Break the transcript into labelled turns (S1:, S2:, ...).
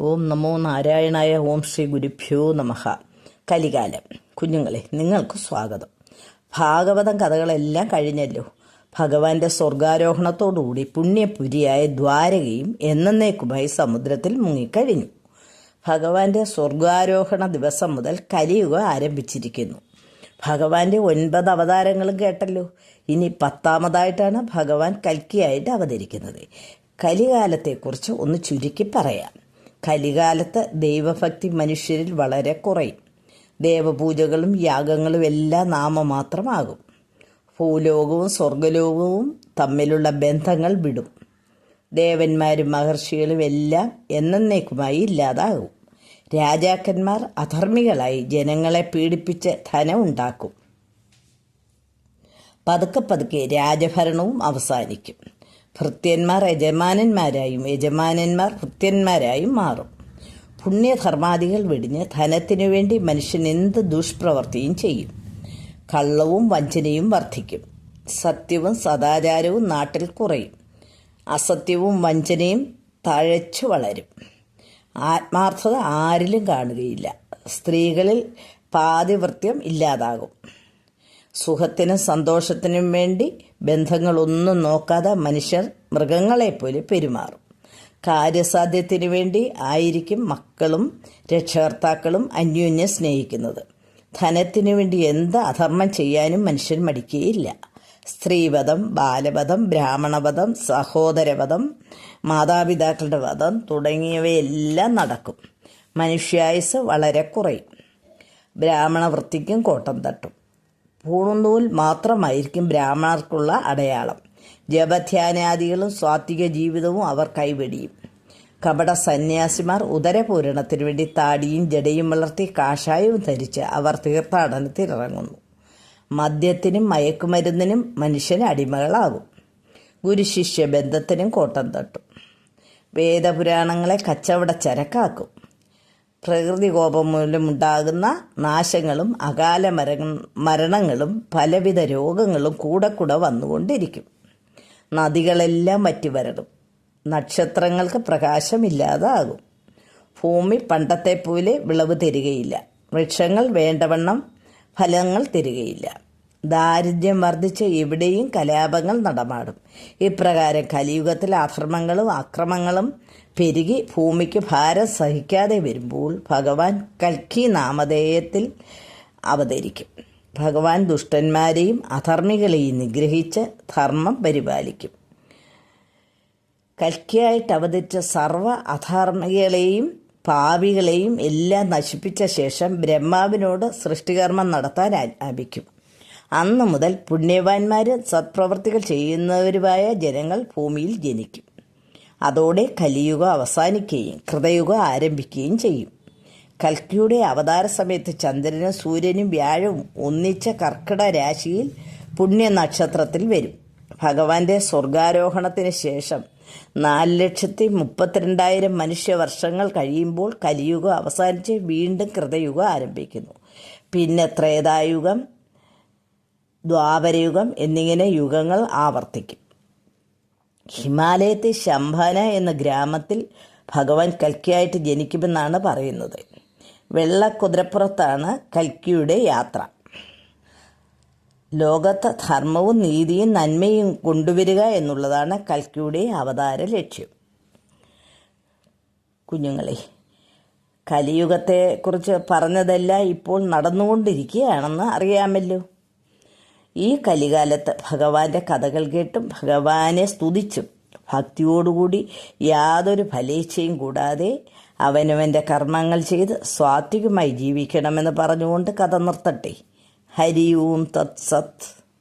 S1: ഓം നമോ നാരായണായ ഓം ശ്രീ ഗുരുഭ്യോ നമഃ. കലികാലം. കുഞ്ഞുങ്ങളെ നിങ്ങൾക്ക് സ്വാഗതം. ഭാഗവതം കഥകളെല്ലാം കഴിഞ്ഞല്ലോ. ഭഗവാന്റെ സ്വർഗാരോഹണത്തോടുകൂടി പുണ്യപുരിയായ ദ്വാരകയും എന്നേക്കുമായി സമുദ്രത്തിൽ മുങ്ങിക്കഴിഞ്ഞു. ഭഗവാന്റെ സ്വർഗാരോഹണ ദിവസം മുതൽ കലിയുഗം ആരംഭിച്ചിരിക്കുന്നു. ഭഗവാന്റെ ഒൻപത് അവതാരങ്ങളും കേട്ടല്ലോ. ഇനി പത്താമതായിട്ടാണ് ഭഗവാൻ കൽക്കിയായിട്ട് അവതരിക്കുന്നത്. കലികാലത്തെക്കുറിച്ച് ഒന്ന് ചുരുക്കി പറയാം. കലികാലത്ത് ദൈവഭക്തി മനുഷ്യരിൽ വളരെ കുറയും. ദേവപൂജകളും യാഗങ്ങളും എല്ലാം നാമമാത്രമാകും. ഭൂലോകവും സ്വർഗലോകവും തമ്മിലുള്ള ബന്ധങ്ങൾ വിടും. ദേവന്മാരും മഹർഷികളും എല്ലാം എന്നേക്കുമായി ഇല്ലാതാകും. രാജാക്കന്മാർ അധർമ്മികളായി ജനങ്ങളെ പീഡിപ്പിച്ച് ധനം ഉണ്ടാക്കും. പതുക്കെ പതുക്കെ രാജഭരണവും അവസാനിക്കും. ഭൃത്യന്മാർ യജമാനന്മാരായും യജമാനന്മാർ ഭൃത്യന്മാരായും മാറും. പുണ്യധർമാദികൾ വെടിഞ്ഞ് ധനത്തിനു വേണ്ടി മനുഷ്യൻ എന്ത് ദുഷ്പ്രവൃത്തിയും ചെയ്യും. കള്ളവും വഞ്ചനയും വർദ്ധിക്കും സത്യവും സദാചാരവും നാട്ടിൽ കുറയും. അസത്യവും വഞ്ചനയും തഴച്ചു വളരും. ആത്മാർത്ഥത ആരിലും കാണുകയില്ല. സ്ത്രീകളിൽ പാതിവൃത്യം ഇല്ലാതാകും. സുഖത്തിനും സന്തോഷത്തിനും വേണ്ടി ബന്ധങ്ങളൊന്നും നോക്കാതെ മനുഷ്യർ മൃഗങ്ങളെപ്പോലെ പെരുമാറും. കാര്യസാധ്യത്തിന് വേണ്ടി ആയിരിക്കും മക്കളും രക്ഷകർത്താക്കളും അന്യോന്യം സ്നേഹിക്കുന്നത്. ധനത്തിനു വേണ്ടി എന്ത് അധർമ്മം ചെയ്യാനും മനുഷ്യൻ മടിക്കുകയില്ല സ്ത്രീവധം ബാലവധം ബ്രാഹ്മണവധം സഹോദരവധം മാതാപിതാക്കളുടെ വധം തുടങ്ങിയവയെല്ലാം നടക്കും. മനുഷ്യായുസ് വളരെ കുറയും. ബ്രാഹ്മണ വൃത്തിക്കും കോട്ടം തട്ടും. പൂണുനൂൽ മാത്രമായിരിക്കും ബ്രാഹ്മണർക്കുള്ള അടയാളം. ജപധ്യാനാദികളും സ്വാത്വിക ജീവിതവും അവർ കൈവെടിയും. കപട സന്യാസിമാർ ഉദരപൂരണത്തിനു വേണ്ടി താടിയും ജടയും വളർത്തി കാഷായവും ധരിച്ച് അവർ തീർത്ഥാടനത്തിനിറങ്ങുന്നു മദ്യത്തിനും മയക്കുമരുന്നിനും മനുഷ്യന് അടിമകളാകും. ഗുരുശിഷ്യ ബന്ധത്തിനും കോട്ടം തട്ടും. വേദപുരാണങ്ങളെ കച്ചവട ചരക്കാക്കും പ്രകൃതി കോപം മൂലമുണ്ടാകുന്ന നാശങ്ങളും അകാല മര മരണങ്ങളും പലവിധ രോഗങ്ങളും കൂടെ കൂടെ വന്നുകൊണ്ടിരിക്കും. നദികളെല്ലാം വറ്റി വരടും. നക്ഷത്രങ്ങൾക്ക് പ്രകാശമില്ലാതാകും. ഭൂമി പണ്ടത്തെ പോലെ വിളവ് തരികയില്ല. വൃക്ഷങ്ങൾ വേണ്ടവണ്ണം ഫലങ്ങൾ തരികയില്ല. ദാരിദ്ര്യം വർദ്ധിച്ച് എവിടെയും കലാപങ്ങൾ നടമാടും. ഇപ്രകാരം കലിയുഗത്തിൽ അധർമ്മങ്ങളും അക്രമങ്ങളും പെരുകി ഭൂമിക്ക് ഭാരം സഹിക്കാതെ വരുമ്പോൾ ഭഗവാൻ കൽക്കി നാമധേയത്തിൽ അവതരിക്കും. ഭഗവാൻ ദുഷ്ടന്മാരെയും അധർമ്മികളെയും നിഗ്രഹിച്ച് ധർമ്മം പരിപാലിക്കും. കൽക്കിയായിട്ട് അവതരിച്ച സർവ അധർമ്മികളെയും പാപികളെയും എല്ലാം നശിപ്പിച്ച ശേഷം ബ്രഹ്മാവിനോട് സൃഷ്ടികർമ്മം നടത്താൻ ആജ്ഞാപിക്കും അന്നു മുതൽ പുണ്യവാന്മാരും സത്പ്രവർത്തികൾ ചെയ്യുന്നവരുമായ ജനങ്ങൾ ഭൂമിയിൽ ജനിക്കും. അതോടെ കലിയുഗം അവസാനിക്കുകയും കൃതയുഗം ആരംഭിക്കുകയും ചെയ്യും. കൽക്കിയുടെ അവതാര സമയത്ത് ചന്ദ്രനും സൂര്യനും വ്യാഴവും ഒന്നിച്ച കർക്കിട രാശിയിൽ പുണ്യ നക്ഷത്രത്തിൽ വരും. ഭഗവാന്റെ സ്വർഗാരോഹണത്തിന് ശേഷം നാല് ലക്ഷത്തി മുപ്പത്തിരണ്ടായിരം മനുഷ്യവർഷങ്ങൾ കഴിയുമ്പോൾ കലിയുഗം അവസാനിച്ച് വീണ്ടും കൃതയുഗം ആരംഭിക്കുന്നു. പിന്നെ ത്രേതായുഗം ദ്വാപരയുഗം എന്നിങ്ങനെ യുഗങ്ങൾ ആവർത്തിക്കും. ഹിമാലയത്തെ ശംഭാന എന്ന ഗ്രാമത്തിൽ ഭഗവാൻ കൽക്കിയായിട്ട് ജനിക്കുമെന്നാണ് പറയുന്നത്. വെള്ള കുതിരപ്പുറത്താണ് കൽക്കിയുടെ യാത്ര. ലോകത്ത് ധർമ്മവും നീതിയും നന്മയും കൊണ്ടുവരിക എന്നുള്ളതാണ് കൽക്കിയുടെ അവതാര ലക്ഷ്യം. കുഞ്ഞുങ്ങളെ കലിയുഗത്തെക്കുറിച്ച് പറഞ്ഞതെല്ലാം ഇപ്പോൾ നടന്നുകൊണ്ടിരിക്കുകയാണെന്ന് അറിയാമല്ലോ. ഈ കലികാലത്ത് ഭഗവാന്റെ കഥകൾ കേട്ടും ഭഗവാനെ സ്തുതിച്ചും ഭക്തിയോടുകൂടി യാതൊരു ഫലേച്ഛയും കൂടാതെ അവനവന്റെ കർമ്മങ്ങൾ ചെയ്ത് സ്വാത്വികമായി ജീവിക്കണമെന്ന് പറഞ്ഞുകൊണ്ട് കഥ നിർത്തട്ടെ. ഹരി ഓം തത് സത്